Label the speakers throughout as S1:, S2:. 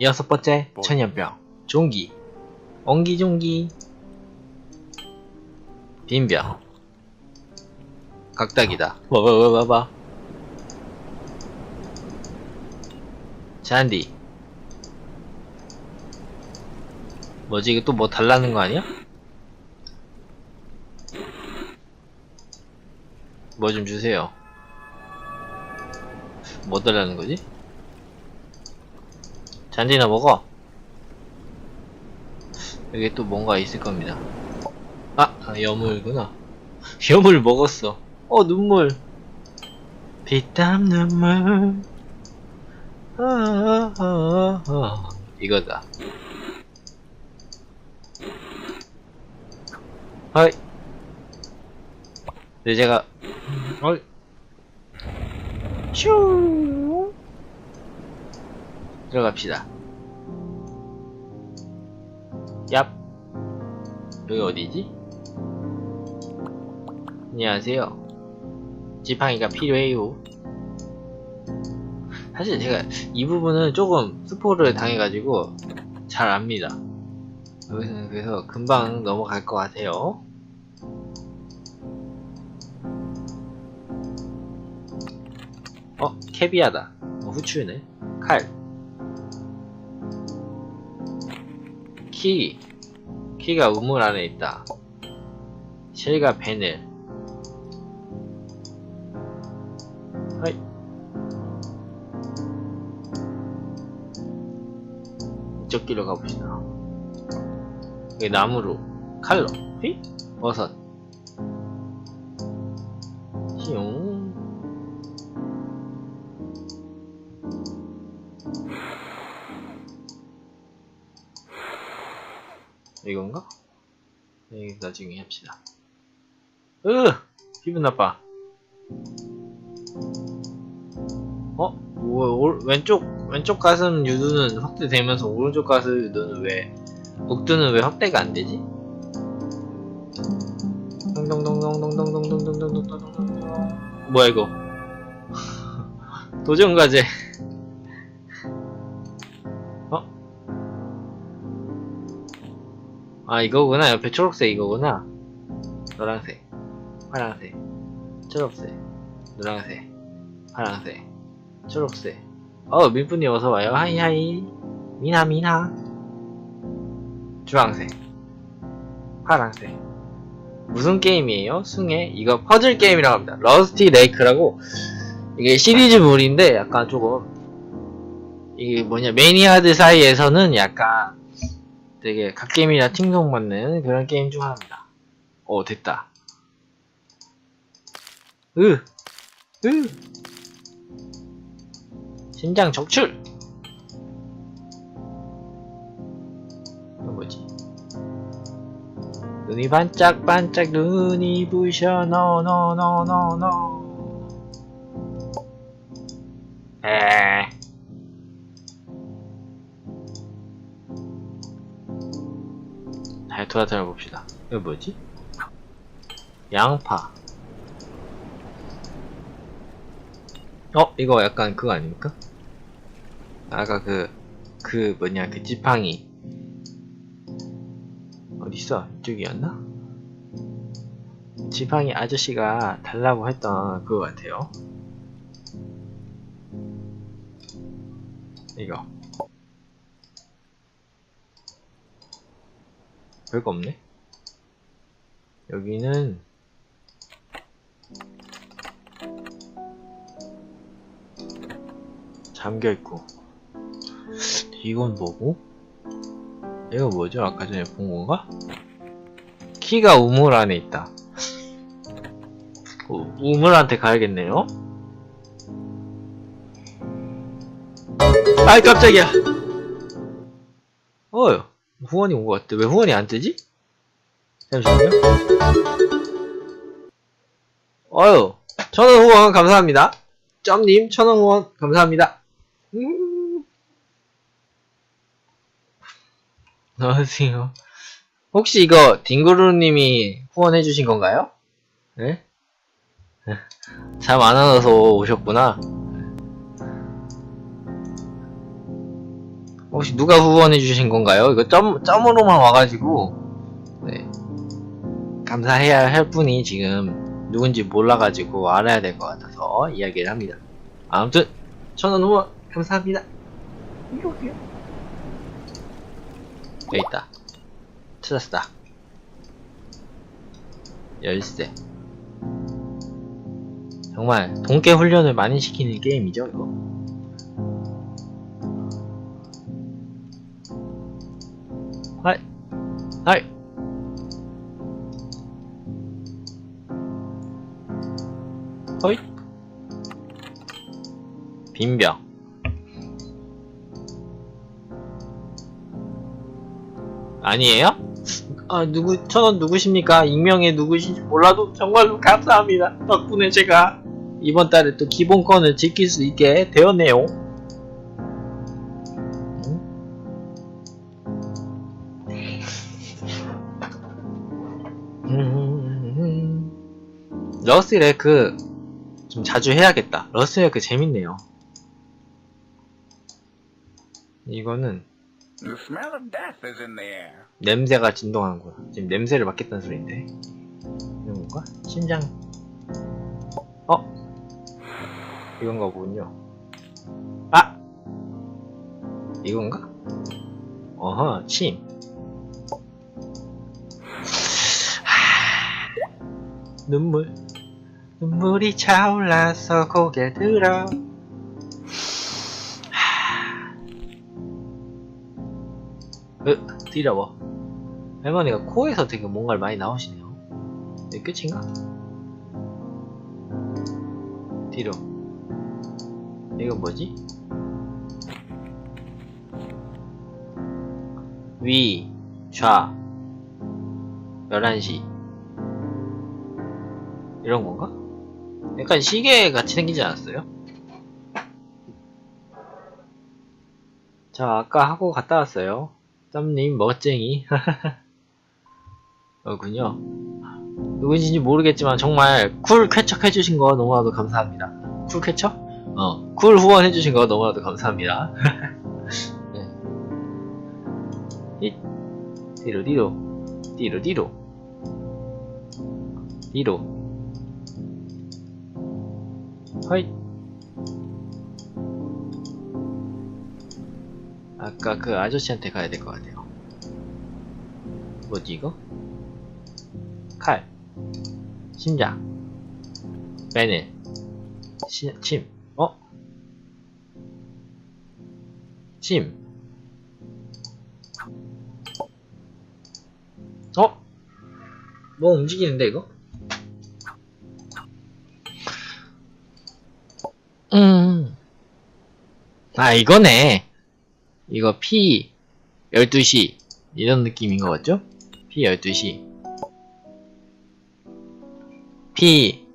S1: 여섯 번째 천연병. 종기. 옹기종기. 빈병. 각닭이다. 와봐봐봐봐 잔디. 뭐지? 이거 또뭐 달라는 거 아니야? 뭐 좀 주세요. 뭐 달라는 거지? 잔디나 먹어 여기 또 뭔가 있을 겁니다. 아, 아, 여물구나. 여물 먹었어. 어, 눈물. 피땀 눈물. 아, 아, 아, 아. 이거다. 하이. 네, 제가, 어이. 슈. 들어갑시다. 얍. 여기 어디지? 안녕하세요. 지팡이가 필요해요. 사실 제가 이 부분은 조금 스포를 당해가지고 잘 압니다. 여기서는 그래서 금방 넘어갈 것 같아요. 어, 캐비아다. 어, 후추네. 칼. 키. 키가 우물 안에 있다. 실과 바늘. 하이. 이쪽 길로 가봅시다. 여기 나무로. 칼로. 휘? 버섯. 나중에 합시다. 으! 기분 나빠. 어? 뭐, 오, 왼쪽, 왼쪽 가슴 유두는 확대되면서 오른쪽 가슴 유두는 왜, 복두는 왜 확대가 안 되지? 뭐야 이거 도전과제 아 이거구나. 옆에 초록색 이거구나. 노란색. 파란색. 초록색. 노란색. 파란색. 초록색. 어 민분이 어서와요. 하이하이. 미나 미나. 주황색. 파란색. 무슨 게임이에요? 숭에 이거 퍼즐 게임이라고 합니다. 러스티 레이크라고. 이게 시리즈물인데 약간 조금 이게 뭐냐 매니아들 사이에서는 약간 되게 갓게임이나 팅동받는 그런 게임 중 하나입니다. 오 됐다. 으! 으! 심장 적출! 또 뭐지? 눈이 반짝반짝 눈이 부셔 노노노노노 에 잘 돌아다녀 봅시다. 이거 뭐지? 양파. 어? 이거 약간 그거 아닙니까? 아까 그, 그 뭐냐, 그 지팡이. 어딨어? 이쪽이었나? 지팡이 아저씨가 달라고 했던 그거 같아요. 이거. 별거 없네. 여기는 잠겨 있고. 이건 뭐고? 이거 뭐죠? 아까 전에 본 건가? 키가 우물 안에 있다. 우, 우물한테 가야겠네요. 아이 깜짝이야. 어휴. 후원이 온 것 같아. 왜 후원이 안 뜨지? 잠시만요. 어유, 천원 후원 감사합니다. 점님, 천원 후원 감사합니다. 음. 안녕하세요. 혹시 이거 딩구루님이 후원해주신 건가요? 네? 잠 안 와서 오셨구나. 혹시 누가 후원해 주신 건가요? 이거 점, 점으로만 와가지고 네. 감사해야 할 분이 지금 누군지 몰라가지고 알아야 될 것 같아서 이야기를 합니다. 아무튼 천원 후원 감사합니다. 여기 있다. 찾았다. 열쇠. 정말 동계 훈련을 많이 시키는 게임이죠, 이거. 하이. 허이. 빈병. 아니에요? 아, 누구, 천원 누구십니까? 익명의 누구신지 몰라도 정말로 감사합니다. 덕분에 제가 이번 달에 또 기본권을 지킬 수 있게 되었네요. 러스 레크 좀 자주 해야겠다. 러스 레크 재밌네요. 이거는. 냄새가 진동하는구나. 지금 냄새를 맡겠다는 소리인데. 이런 건가? 심장. 어? 이건가 보군요. 아! 이건가? 어허, 침. 하... 눈물. 눈물이 차올라서 고개 들어. 으, 뒤려워. 할머니가 코에서 되게 뭔가를 많이 나오시네요. 네, 끝인가? 뒤로. 이건 뭐지? 위, 좌, 11시. 이런 건가? 약간 시계 같이 생기지 않았어요? 자, 아까 하고 갔다 왔어요. 썸님 멋쟁이 그렇군요 누구인지 모르겠지만 정말 쿨 쾌척해주신 거 너무나도 감사합니다 쿨 쾌척? 어, 쿨 후원해주신 거 너무나도 감사합니다 네. 이, 뒤로 뒤로 뒤로 뒤로 뒤로 허이 아까 그 아저씨한테 가야 될 것 같아요. 뭐지 이거? 칼, 심장, 베넬, 시, 침, 어? 침, 어? 뭐 움직이는데 이거? 아 이거네. 이거 P 12시. 이런 느낌인 것 같죠? P 12시. P.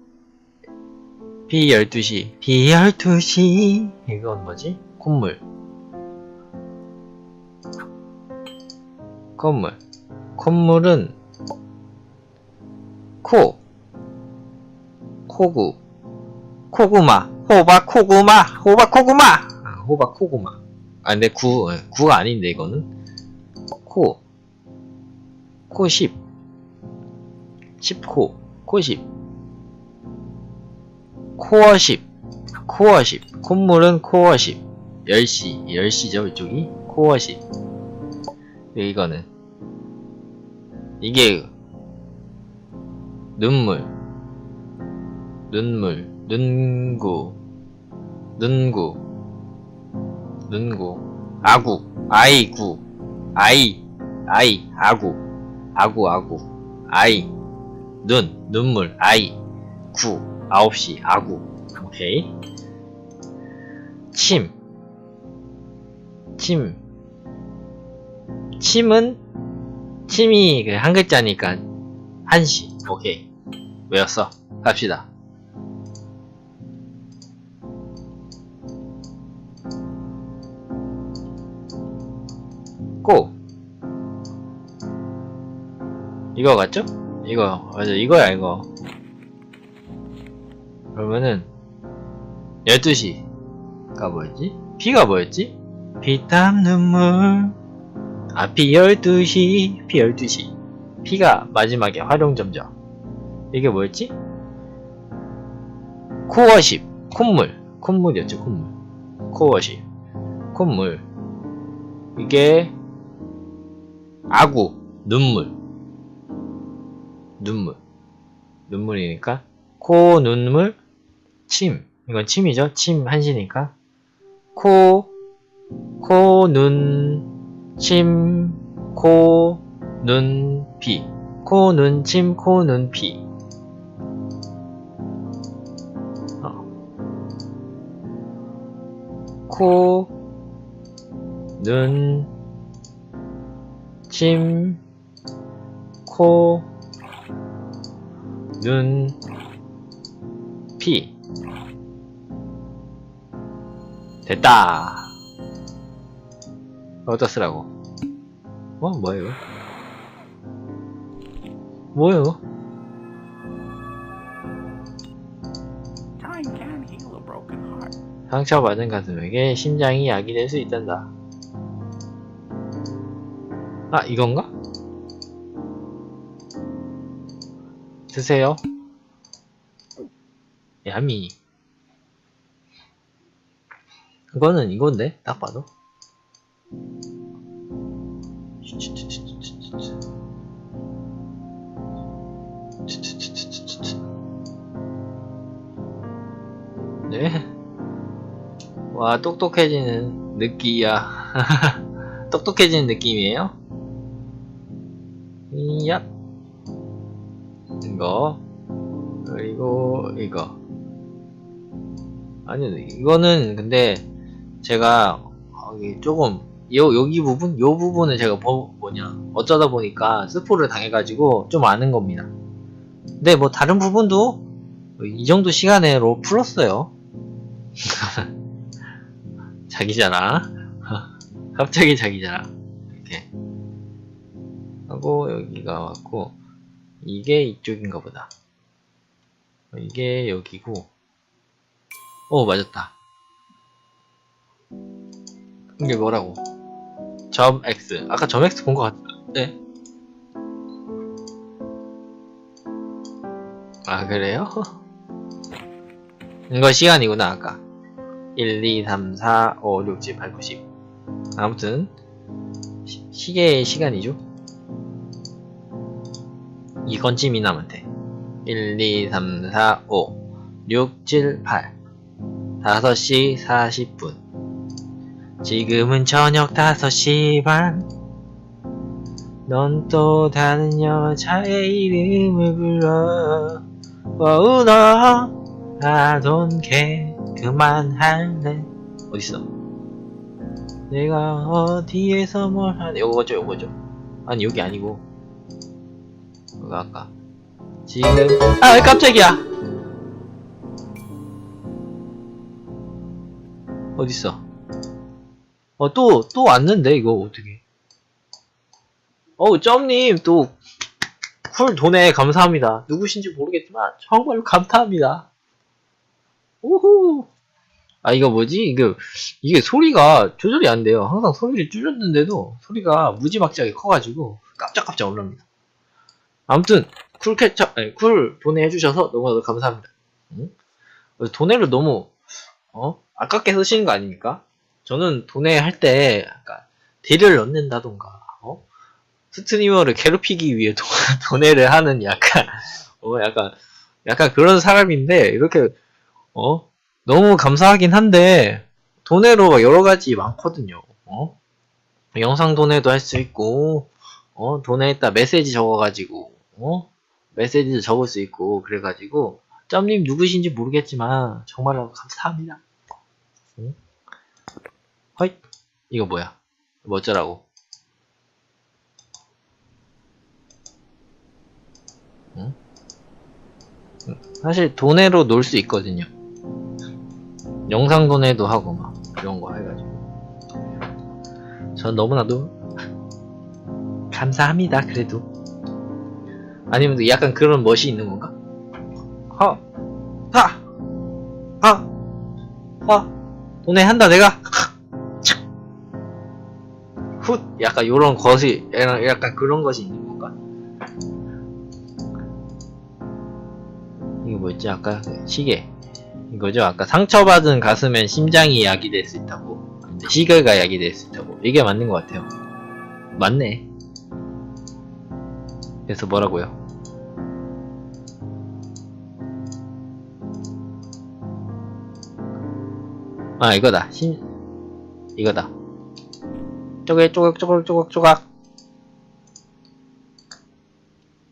S1: P 12시. P 12시. 이건 뭐지? 콧물. 콧물. 콧물은 코. 코구. 코구마. 호박 코구마. 호박 코구마. 아, 호박 코구마 아, 근데 구, 구가 아닌데, 이거는. 코. 코 10. 10코. 코 10. 코어 10. 코어 10. 콧물은 코어 10. 10시. 10시죠, 이쪽이. 코어 10. 이거는. 이게, 눈물. 눈물. 눈구. 눈구. 눈구 아구. 아이구. 아이. 아이. 아구. 아구 아구. 아이. 눈 눈물. 아이. 구. 아홉 시. 아구. 오케이. 침. 침. 침은 침이 그 한 글자니까 한시. 오케이. 외웠어. 갑시다 이거 같죠? 이거. 맞아 이거야 이거. 그러면은 12시가 뭐였지? P가 뭐였지? 피땀 눈물. 아피 12시. 피 12시. 피가 마지막에 활용점정 이게 뭐였지? 코어십. 콧물. 콧물이었죠 콧물. 코어십. 콧물. 이게 아구. 눈물 눈물 눈물이니까 코 눈물 침 이건 침이죠 침 한시니까 코 코, 눈, 침, 코, 눈, 피. 코, 눈, 침, 코, 눈, 피. 어. 코, 눈, 침, 코, 눈, 피. 됐다. 어디다 쓰라고? 어?
S2: broken heart.
S1: 상처받은 가슴에게 심장이 약이 될 수 있단다. 아, 이건가? 드세요. 야미. 이거는 이건데, 딱 봐도. 네. 와, 똑똑해지는 느끼야. 똑똑해지는 느낌이에요? 얍. 이거. 그리고, 이거. 아니, 이거는, 근데, 제가, 여기 조금, 요, 여기 부분? 요 부분을 제가 뭐, 뭐냐. 어쩌다 보니까 스포를 당해가지고 좀 아는 겁니다. 근데 뭐, 다른 부분도 이 정도 시간으로 풀었어요. 자기 자랑. 갑자기 자기 자랑. 이렇게. 하고, 여기가 왔고, 이게 이쪽인가 보다. 이게 여기고, 오, 맞았다. 이게 뭐라고? 점 X. 아까 점 X 본 것 같은데? 아, 그래요? 이거 시간이구나, 아까. 1, 2, 3, 4, 5, 6, 7, 8, 9, 10. 아무튼, 시, 시계의 시간이죠? 이건쯤이 남한테. 1, 2, 3, 4, 5, 6, 7, 8. 5시 40분. 지금은 저녁 5시 반. 넌 또 다른 여자의 이름을 불러. Oh no, I don't care. 그만할래. 어딨어? 내가 어디에서 뭘 하네. 요거죠, 요거죠. 아니, 여기 아니고. 이거 아까. 지금. 아, 왜 깜짝이야! 어딨어? 어, 또, 또 왔는데, 이거, 어떻게. 어우, 점님, 또, 쿨 돈에 감사합니다. 누구신지 모르겠지만, 정말 감사합니다. 우후! 아, 이거 뭐지? 이게, 이게 소리가 조절이 안 돼요. 항상 소리를 줄였는데도, 소리가 무지막지하게 커가지고, 깜짝깜짝 놀랍니다. 아무튼, 쿨 캐쳐, 아니, 쿨 돈에 해주셔서 너무나도 감사합니다. 응? 돈에를 너무, 어? 아깝게 쓰시는 거 아닙니까? 저는 돈에 할 때, 약간, 딜을 넣는다던가, 어? 스트리머를 괴롭히기 위해 돈, 돈에를 하는 약간, 어, 약간, 약간 그런 사람인데, 이렇게, 어? 너무 감사하긴 한데, 돈에로 여러 가지 많거든요, 어? 영상 돈에도 할 수 있고, 어? 돈에다 메시지 적어가지고, 어? 메시지도 적을 수 있고, 그래가지고, 점님 누구신지 모르겠지만, 정말로 감사합니다. 응? 허이? 이거 뭐야? 뭐 어쩌라고? 응? 응. 사실 돈에로 놀 수 있거든요. 영상 돈에도 하고 막 이런 거 해가지고. 전 너무나도 감사합니다. 그래도 아니면 약간 그런 멋이 있는 건가? 허, 하, 하, 하. 돈에 한다 내가. 훗. 약간 요런 것이 약간 그런 것이 있는 건가? 이게 뭐였지? 아까 그 시계. 이거죠? 아까 상처받은 가슴엔 심장이 약이 될 수 있다고. 시계가 약이 될 수 있다고. 이게 맞는 것 같아요. 맞네 그래서 뭐라고요? 아 이거다. 심 이거다. 쪼개 쪼각 쪼각 쪼각 쪼각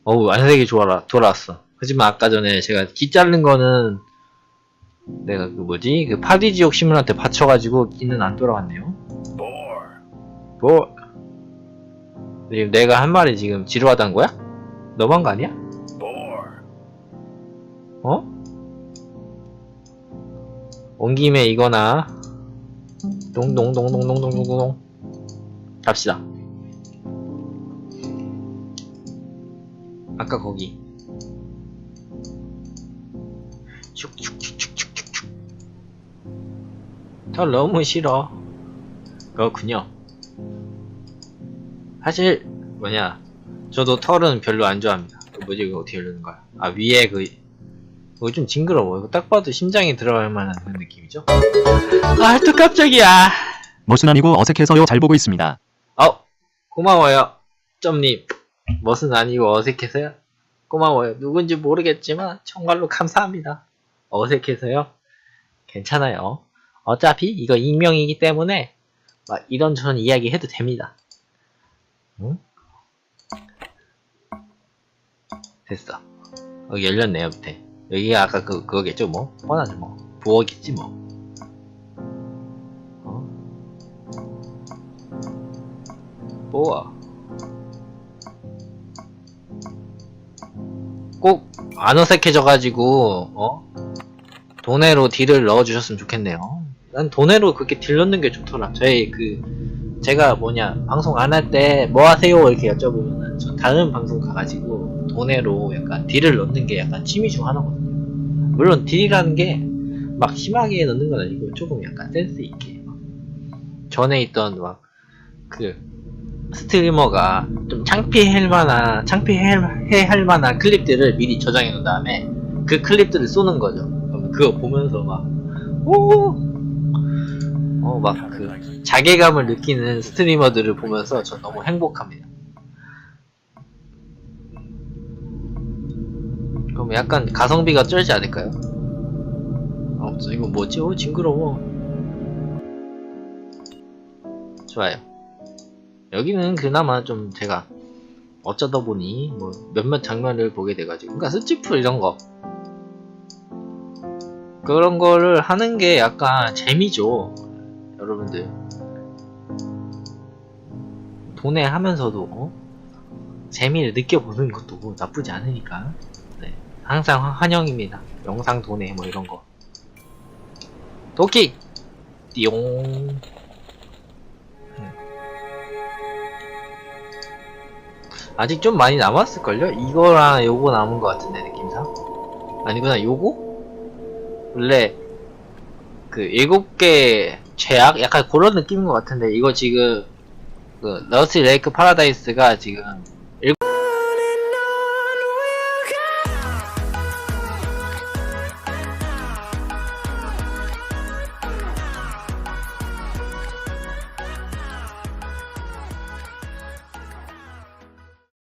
S1: 어우 안색이 좋아라 돌아왔어. 하지만 아까 전에 제가 기 자른 거는 내가 그 뭐지? 그 파디 지옥 시문한테 받쳐가지고 기는 안 돌아왔네요. 뭐? 지금 내가 한 말이 지금 지루하다는 거야? 너무한 거 아니야? 어? 온 김에 이거나. 동동동동동동동동. 갑시다. 아까 거기. 슉슉슉슉슉슉 털 너무 싫어. 그렇군요. 사실 뭐냐 저도 털은 별로 안 좋아합니다 그 뭐지 이거 어떻게 열리는 거야 아 위에 그 이거 좀 징그러워. 이거 딱 봐도 심장이 들어갈 만한 그런 느낌이죠? 아, 또 깜짝이야.
S3: 멋은 아니고 어색해서요 잘 보고 있습니다.
S1: 어, 고마워요. 점님. 멋은 아니고 어색해서요? 고마워요. 누군지 모르겠지만, 정말로 감사합니다. 어색해서요? 괜찮아요. 어차피 이거 익명이기 때문에, 막 이런저런 이야기 해도 됩니다. 응? 됐어. 여기 열렸네요, 밑에. 여기가 아까 그, 그거겠죠, 뭐? 뻔하죠, 뭐. 부엌이지, 뭐. 어? 우와. 꼭 안 어색해져가지고, 어? 돈에로 딜을 넣어주셨으면 좋겠네요. 난 돈에로 그렇게 딜 넣는 게 좋더라. 저희 그, 제가 뭐냐, 방송 안 할 때 뭐 하세요? 이렇게 여쭤보면은, 저 다른 방송 가가지고, 돈에로 약간 딜을 넣는 게 약간 취미 중 하나거든요. 물론 딜이라는 게, 막 심하게 넣는 건 아니고, 조금 약간 센스 있게. 막 전에 있던 막, 그, 스트리머가 좀 창피할 만한, 창피해 할 만한 클립들을 미리 저장해 놓은 다음에 그 클립들을 쏘는 거죠. 그거 보면서 막, 오! 어, 막 그, 자괴감을 느끼는 스트리머들을 보면서 전 너무 행복합니다. 그럼 약간 가성비가 쩔지 않을까요? 어, 이거 뭐지? 어, 징그러워. 좋아요. 여기는 그나마 좀 제가 어쩌다 보니 뭐 몇몇 장면을 보게 돼가지고 그러니까 스치풀 이런 거 그런 거를 하는 게 약간 재미죠 여러분들 돈에 하면서도 어? 재미를 느껴보는 것도 나쁘지 않으니까 네. 항상 환- 환영입니다 영상 돈에 뭐 이런 거 도끼 띠용 아직 좀 많이 남았을걸요? 이거랑 요거 남은 것 같은데 느낌상 아니구나 요거? 원래 그 일곱 개 최악? 약간 그런 느낌인 것 같은데 이거 지금 그 러스 레이크 파라다이스가 지금